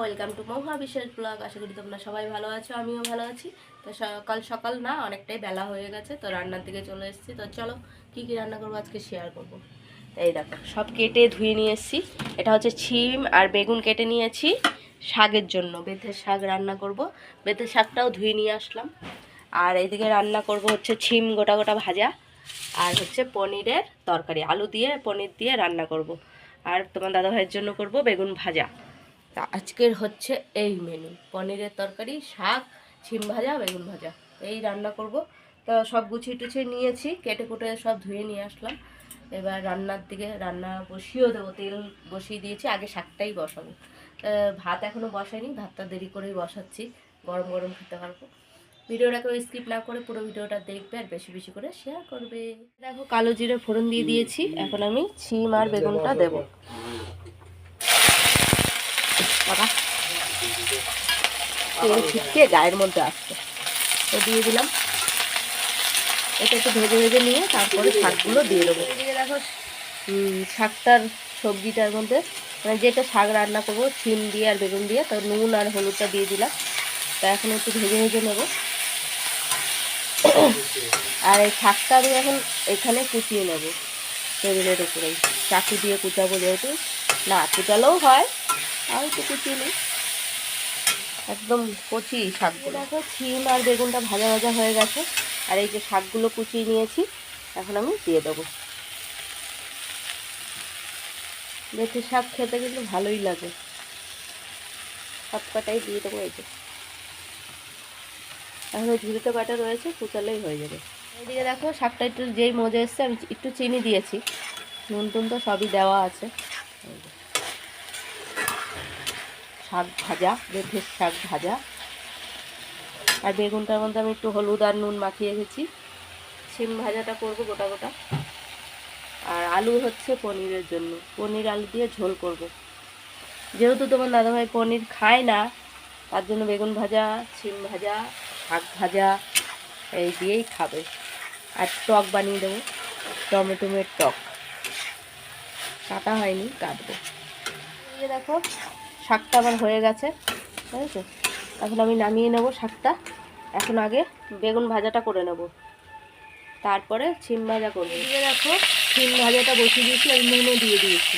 Welcome to মহা বিশেষ blog আশা করি তোমরা সবাই ভালো আছো, আমিও ভালো আছি। তো সকাল সকাল না, অনেকটাই বেলা হয়ে গেছে, তো রান্নার দিকে চলে এসেছি। তো চলো, কি কি রান্না করব আজকে শেয়ার করব। এই দেখো, সব কেটে ধুয়ে নিয়ে এসেছি। এটা হচ্ছে ছিম আর বেগুন কেটে নিয়েছি। শাকের জন্য বেথের শাক রান্না করব। বেথের শাকটাও ধুয়ে নিয়ে আসলাম। আর এইদিকে রান্না করব হচ্ছে ছিম গোটা গোটা ভাজা। আর হচ্ছে পনিরের তরকারি, আলু দিয়ে, পনির দিয়ে রান্না করব। আর তোমার দাদা ভাইয়ের জন্য করব বেগুন ভাজা। তা আজকের হচ্ছে এই মেনু পনিরের তরকারি, শাক, ছিম ভাজা, বেগুন ভাজা। এই রান্না করব। তো সব গুছিয়ে টুছিয়ে নিয়েছি, কেটে কুটে সব ধুয়ে নিয়ে আসলাম। এবার রান্নার দিকে রান্না বসিয়েও দেবো, তেল বসিয়ে দিয়েছি, আগে শাকটাই বসাবো। ভাত এখনও বসাইনি, ভাতটা দেরি করেই বসাচ্ছি, গরম গরম খেতে পারব। ভিডিওটাকে স্কিপ না করে পুরো ভিডিওটা দেখবে আর বেশি বেশি করে শেয়ার করবে। দেখো কালো জিরে ফোড়ন দিয়ে দিয়েছি, এখন আমি ছিম আর বেগুনটা দেবো। বাবা। তেল ছিটকে গায়ের মধ্যে আসছে। তো দিয়ে দিলাম। এটা একটু ভেজে ভেজে নিয়ে তারপরে শাকগুলো দিয়ে দেবো। দেখো শাকটার সবজিটার মধ্যে মানে যেটা শাক রান্না করব সিম দিয়ে আর বেগুন দিয়ে তো নুন আর হলুদটা দিয়ে দিলাম। তা এখন একটু ভেজে ভেজে নেব। আর এই শাকটা আমি এখন এখানে কুচিয়ে নেব। টেবিলের উপরেই। চাকু দিয়ে কুচাবো যেহেতু। না কুচালেও হয়। আর একটু কুচিয়ে নিই। একদম কচি শাকগুলো। দেখো ছিম আর বেগুনটা ভাজা ভাজা হয়ে গেছে। আর এই যে শাকগুলো কুচিয়ে নিয়েছি এখন আমি দিয়ে দেবো। বেশি শাক খেতে কিন্তু ভালোই লাগে। সব কটাই দিয়ে দেবো এই যে। এখন ওই ঝুড়িতে কটা রয়েছে কুচালেই হয়ে যাবে। এইদিকে দেখো শাকটা একটু যেই মজা এসছে আমি একটু চিনি দিয়েছি। নুন টুন তো সবই দেওয়া আছে। শাক ভাজা বেথের শাক ভাজা। আর বেগুনটার মধ্যে আমি একটু হলুদ আর নুন মাখিয়ে গেছি সিম ভাজাটা করব গোটা গোটা। আর আলু হচ্ছে পনিরের জন্য। পনির আলু দিয়ে ঝোল করব। যেহেতু তোমার দাদাভাই পনির খায় না, তার জন্য বেগুন ভাজা সিম ভাজা, শাক ভাজা, এই দিয়েই খাবে। আর টক বানিয়ে দেবো। টমেটোমের টক। কাটা হয়নি, কাটবো। দেখো শাকটা আমার হয়ে গেছে ঠিক আছে এখন আমি নামিয়ে নেব শাকটা। এখন আগে বেগুন ভাজাটা করে নেব। তারপরে সিম ভাজা করব। দিয়ে দেখো সিম ভাজাটা বসিয়ে দিয়েছি, আর নুনও দিয়ে দিয়েছি।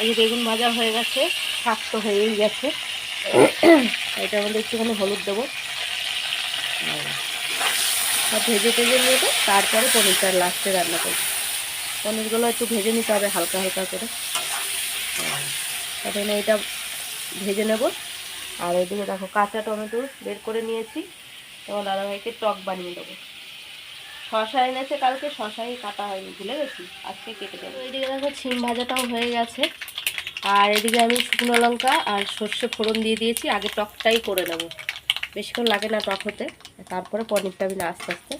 এই যে বেগুন ভাজা হয়ে গেছে, শাক তো হয়েই গেছে। এটার মধ্যে একটুখানি হলুদ দেবো। সব ভেজে টেজে নেব, তারপরে পনিরটা লাস্টে রান্না করব। পনিরগুলো একটু ভেজে নিতে হবে হালকা হালকা করে। তারপরে এটা ভেজে নেব। আর এদিকে দেখো কাঁচা টমেটো বের করে নিয়েছি। তোমার দাদাভাইকে টক বানিয়ে দেবো। শশা এনেছে কালকে, শশাই কাটা হয়নি, ভুলে গেছি। আজকে কেটে দেবো। এদিকে দেখো ছিম ভাজাটাও হয়ে গেছে। আর এদিকে আমি শুকনো লঙ্কা আর সর্ষে ফোড়ন দিয়ে দিয়েছি। আগে টকটাই করে নেব। বেশিক্ষণ লাগে না টক হতে। তারপরে পনিরটা আমি আস্তে আস্তে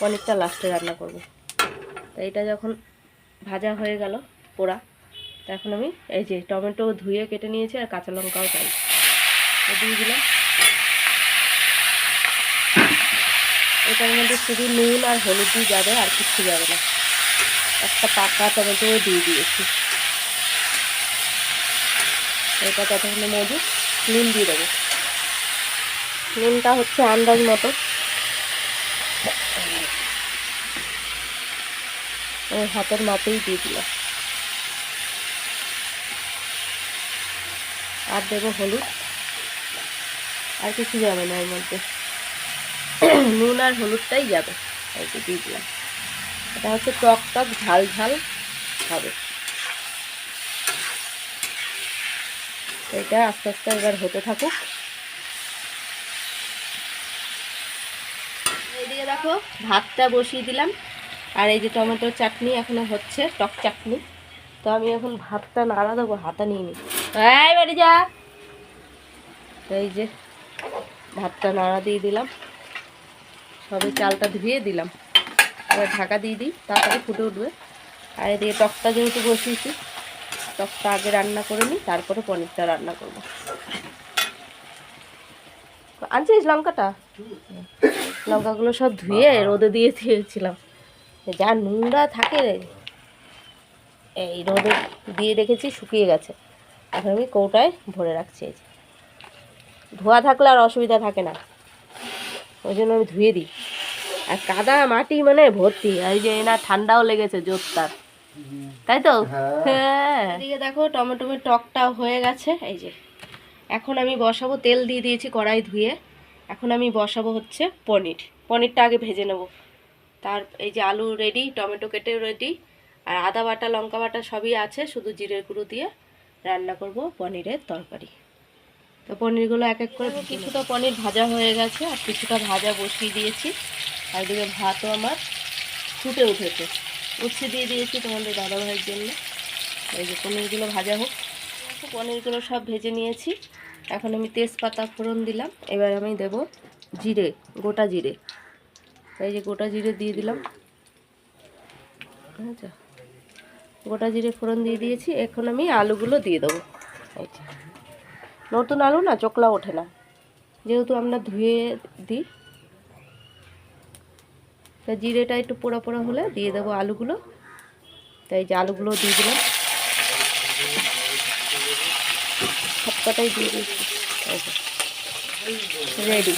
পনিরটা লাস্টে রান্না করব। তো এটা যখন ভাজা হয়ে গেল পোড়া তো এখন আমি এই যে টমেটো ধুয়ে কেটে নিয়েছি আর কাঁচা লঙ্কাও তাই। দিয়ে দিলাম। এটার মধ্যে শুধু নুন আর হলুদ দিয়ে যাবে, আর কিচ্ছু যাবে না। একটা পাকা টমেটোও দিয়ে দিয়েছি। এটা ততক্ষণে মধু নুন দিয়ে দেবো। নুনটা হচ্ছে আন্দাজ মতো। হাতের মাপেই দিয়ে দিলাম। আর দেবো হলুদ। আর কিছু যাবে না এর মধ্যে। নুন আর হলুদটাই যাবে। এই যে দিয়ে দিলাম। এটা হচ্ছে টক টক ঝাল ঝাল হবে। এটা আস্তে আস্তে এবার হতে থাকুক। এইদিকে দেখো, ভাতটা বসিয়ে দিলাম। আর এই যে টমেটোর চাটনি এখনও হচ্ছে, টক চাটনি। তো আমি এখন ভাতটা নাড়া দেবো, হাতা নিয়ে নিই এই বাড়ি যা। এই যে ভাতটা নাড়া দিয়ে দিলাম। সবে চালটা ধুয়ে দিলাম। এবার ঢাকা দিয়ে দিই তাড়াতাড়ি ফুটে উঠবে। আর এদিকে টকটা যেহেতু বসিয়েছি টকটা আগে রান্না করে নিই তারপরে পনিরটা রান্না করব। আনছিস লঙ্কাটা? লঙ্কাগুলো সব ধুয়ে রোদে দিয়ে দিয়েছিলাম। যা নোংরা থাকে এই রোদে দিয়ে রেখেছি শুকিয়ে গেছে। এখন আমি কৌটায় ভরে রাখছি এই যে। ধোয়া থাকলে আর অসুবিধা থাকে না। ওই জন্য আমি ধুয়ে দিই। আর কাদা মাটি মানে ভর্তি এই যে না ঠান্ডাও লেগেছে জোরদার। তাই তো? হ্যাঁ। এদিকে দেখো টমেটোমের টকটাও হয়ে গেছে, এই যে। এখন আমি বসাবো, তেল দিয়ে দিয়েছি কড়াই ধুয়ে। এখন আমি বসাবো হচ্ছে পনির। পনিরটা আগে ভেজে নেব। তার, এই যে আলু রেডি টমেটো কেটে রেডি আর আদা বাটা, লঙ্কা বাটা সবই আছে, শুধু জিরের গুঁড়ো দিয়ে। রান্না করব পনিরের তরকারি। তো পনিরগুলো এক এক করে কিছুটা পনির ভাজা হয়ে গেছে আর কিছুটা ভাজা বসিয়ে দিয়েছি। আর এদিকে ভাতও আমার ফুটে উঠেছে। উচ্ছে দিয়ে দিয়েছি তোমাদের দাদাভাইয়ের জন্য। এই যে পনিরগুলো ভাজা হোক। পনিরগুলো সব ভেজে নিয়েছি। এখন আমি তেজপাতা ফোড়ন দিলাম। এবার আমি দেব জিরে গোটা জিরে। এই যে গোটা জিরে দিয়ে দিলাম। আচ্ছা গোটা জিরে ফোড়ন দিয়ে দিয়েছি, এখন আমি আলুগুলো দিয়ে দেবো। নতুন আলু না, চোকলা ওঠে না। যেহেতু আমরা ধুয়ে দিই, তা জিরেটা একটু পোড়া পোড়া হলে দিয়ে দেবো আলুগুলো। তাই যে আলুগুলো দিয়ে দিলাম। সবকটাই দিয়ে দিয়েছি। রেডি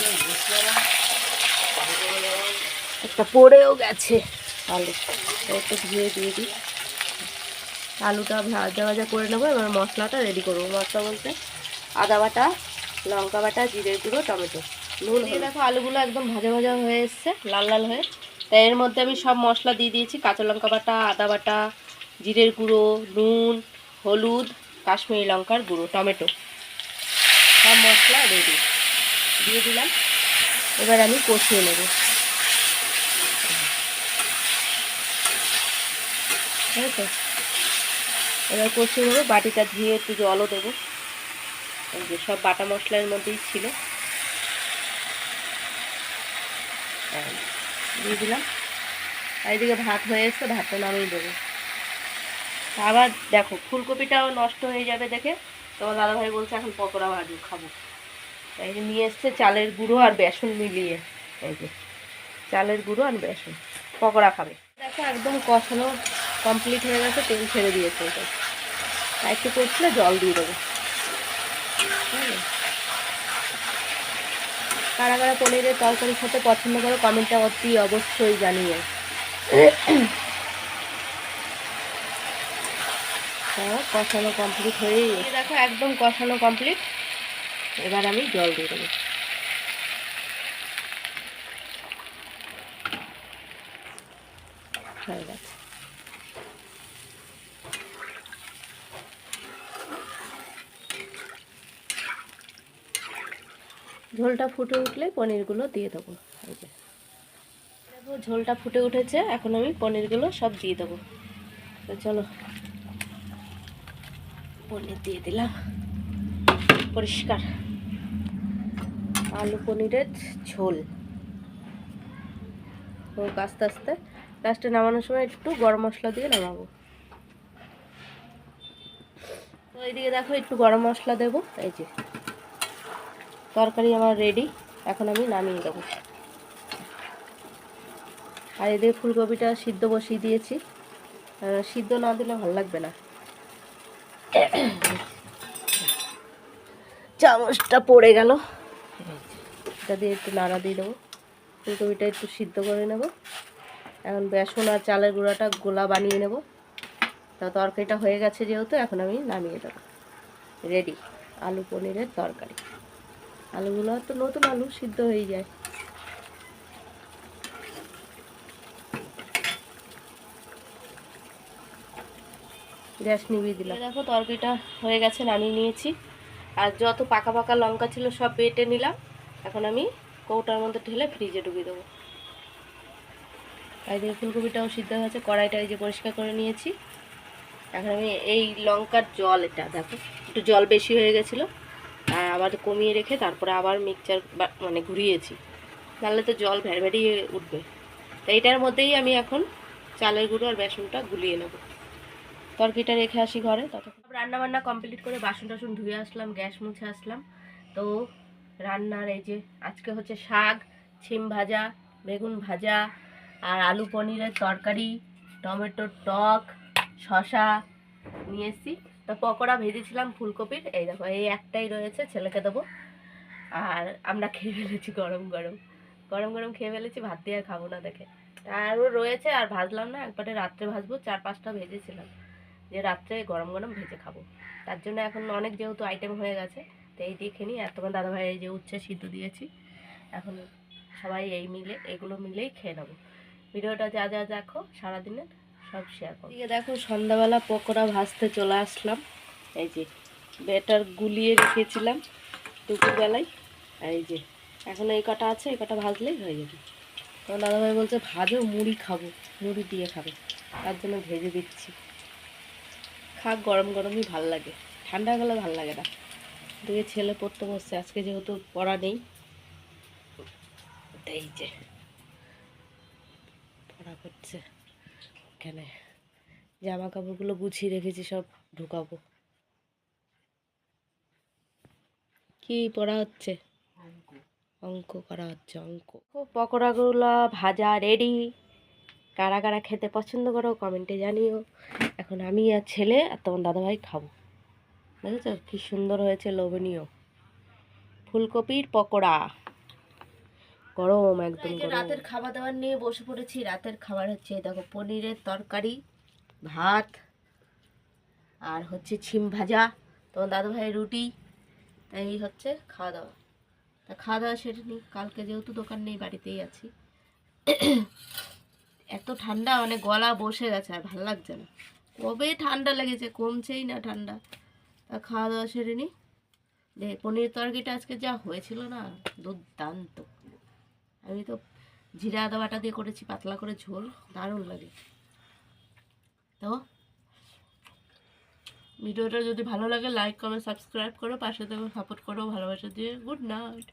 একটা পড়েও গেছে আলু। একটু ধুয়ে দিয়ে দিই। আলুটা ভাজা ভাজা করে নেব এবার মশলাটা রেডি করব। মশলা বলতে আদা বাটা লঙ্কা বাটা জিরের গুঁড়ো টমেটো। নুন দিয়ে দেখো আলুগুলো একদম ভাজা ভাজা হয়ে এসছে লাল লাল হয়ে। তাই এর মধ্যে আমি সব মশলা দিয়ে দিয়েছি কাঁচা লঙ্কা বাটা আদা বাটা জিরের গুঁড়ো নুন হলুদ কাশ্মীরি লঙ্কার গুঁড়ো টমেটো। সব মশলা রেডি দিয়ে দিলাম। এবার আমি কষিয়ে নেব। ঠিক আছে এবার কষিয়ে নেব, বাটিটা ধুয়ে একটু জলও দেবো। যে সব বাটা মশলার মধ্যেই ছিল। দিয়ে দিলাম। আর এদিকে ভাত হয়ে এসছে, ভাতটা নামিয়ে দেবো। আবার দেখো, ফুলকপিটাও নষ্ট হয়ে যাবে দেখে। তোমার দাদাভাই বলছে, এখন পকোড়া ভাজু, খাব। এই যে নিয়ে এসছে চালের গুঁড়ো আর বেসন মিলিয়ে। এই যে, চালের গুঁড়ো আর বেসন। পকোড়া খাবে। দেখো, একদম কষানো কমপ্লিট হয়ে গেছে, তেল ছেড়ে দিয়েছে এটা আর একটু করছিলে জল দিয়ে দেবো হুম। কারা কারা পনিরের তরকারির সাথে পছন্দ করো কমেন্টটা অতি অবশ্যই জানিয়ে হ্যাঁ কষানো কমপ্লিট গেছে। দেখো, একদম কষানো কমপ্লিট এবার আমি জল দিয়ে দেবো হয়ে গেছে ঝোলটা ফুটে উঠলে পনিরগুলো দিয়ে দেবো। দেখো, ঝোলটা ফুটে উঠেছে, এখন আমি পনিরগুলো সব দিয়ে দেবো। তো চলো। পনির দিয়ে দিলাম। পরিষ্কার। আলু পনিরের ঝোল। হোক, আস্তে আস্তে। লাস্টে নামানোর সময় একটু গরম মশলা দিয়ে নামাবো। তো এইদিকে দেখো, একটু গরম মশলা দেবো। এই যে। তরকারি আমার রেডি এখন আমি নামিয়ে দেবো। আর এদিকে ফুলকপিটা সিদ্ধ বসিয়ে দিয়েছি। সিদ্ধ না দিলে ভালো লাগবে না। চামচটা পড়ে গেল। এটা দিয়ে একটু নাড়া দিয়ে দেবো। ফুলকপিটা একটু সিদ্ধ করে নেব। এখন বেসন আর চালের গুঁড়াটা গোলা বানিয়ে নেব। তা তরকারিটা হয়ে গেছে যেহেতু, এখন আমি নামিয়ে দেবো। রেডি আলু পনিরের তরকারি। আলুগুলো তো নতুন আলু, সিদ্ধ হয়ে যায়। গ্যাস নিভিয়ে দিলাম। দেখো, তরকারিটা হয়ে গেছে, নামিয়ে নিয়েছি। আর যত পাকা পাকা লঙ্কা ছিল, সব বেটে নিলাম। এখন আমি কৌটার মধ্যে ঢেলে ফ্রিজে ঢুকিয়ে দেবো। আর দিয়ে ফুলকপিটাও সিদ্ধ হয়েছে কড়াইটা এই যে পরিষ্কার করে নিয়েছি। এখন আমি এই লঙ্কার জল, এটা দেখো, একটু জল বেশি হয়ে গেছিল। আর আবার কমিয়ে রেখে তারপরে আবার মিক্সচার মানে ঘুরিয়েছি। তাহলে তো জল ভ্যার ভ্যারিয়ে উঠবে। তো এইটার মধ্যেই আমি এখন চালের গুঁড়ো আর বেসনটা গুলিয়ে নেব। তরকিটা রেখে আসি ঘরে, ততক্ষণ। রান্না বান্না কমপ্লিট করে বাসন টাসন ধুয়ে আসলাম, গ্যাস মুছে আসলাম। তো রান্নার এই যে, আজকে হচ্ছে শাক, ছিম ভাজা, বেগুন ভাজা আর আলু পনিরের তরকারি, টমেটোর টক শশা নিয়ে এসেছি। তো পকোড়া ভেজেছিলাম ফুলকপির। এই দেখো, এই একটাই রয়েছে, ছেলেকে দেবো। আর আমরা খেয়ে ফেলেছি গরম গরম। গরম গরম খেয়ে ফেলেছি, ভাত দিয়ে আর খাব না দেখে। আরও রয়েছে, আর ভাজলাম না, একবারে রাত্রে ভাজবো, চার পাঁচটা ভেজেছিলাম। যে রাত্রে গরম গরম ভেজে খাব। তার জন্য এখন অনেক যেহেতু আইটেম হয়ে গেছে, তো এই খেয়ে নিই। আর তোমার দাদাভাই এই যে উচ্ছে সিদ্ধ দিয়েছি, এখন সবাই এই মিলে, এগুলো মিলেই খেয়ে নেব। ভিডিওটা যা যা দেখো, সারাদিনের। সব শেয়ার করো এদিকে দেখো সন্ধ্যাবেলা পকোড়া ভাজতে চলে আসলাম। এই যে বেটার গুলিয়ে রেখেছিলাম দুপুরবেলায়। এই যে এখন এই কটা আছে, এই কটা ভাজলেই হয়ে যাবে। তোমার দাদাভাই বলছে, ভাজো, মুড়ি খাব, মুড়ি দিয়ে খাবে। তার জন্য ভেজে দিচ্ছি। খাক, গরম গরমই ভালো লাগে। ঠান্ডা গেলে ভালো লাগে না। দুই ছেলে পড়তে বসছে, আজকে যেহেতু পড়া নেই। এই যে, পড়া করছে। এখানে জামা কাপড়গুলো গুছিয়ে রেখেছি, সব ঢুকাবো। কি পড়া হচ্ছে? অঙ্ক করা হচ্ছে, অঙ্ক। পকোড়াগুলো ভাজা রেডি কারা কারা খেতে পছন্দ করো কমেন্টে জানিও। এখন আমি আর ছেলে আর তোমার দাদাভাই খাব। দেখেছ? কি সুন্দর হয়েছে, লোভনীয়। ফুলকপির পকোড়া। গরম একদম রাতের খাবার দাবার নিয়ে বসে পড়েছি। রাতের খাবার হচ্ছে দেখো পনিরের তরকারি ভাত আর হচ্ছে ছিম ভাজা তোমার দাদুভাই রুটি এই হচ্ছে খাওয়া দাওয়া তা খাওয়া দাওয়া সেরে নিই। কালকে যেহেতু দোকান নেই বাড়িতেই আছি। এত ঠান্ডা মানে গলা বসে গেছে আর ভালো লাগছে না। কবে ঠান্ডা লেগেছে কমছেই না ঠান্ডা। তা খাওয়া দাওয়া সেরে নিই। পনির তরকারিটা আজকে যা হয়েছিল না দুর্দান্ত। আমি তো জিরা আদা বাটা দিয়ে করেছি, পাতলা করে ঝোল, দারুণ লাগে। তো ভিডিওটা যদি ভালো লাগে লাইক কমেন্ট সাবস্ক্রাইব করো, পাশে থেকে সাপোর্ট করো, ভালোবাসা দিয়ে গুড নাইট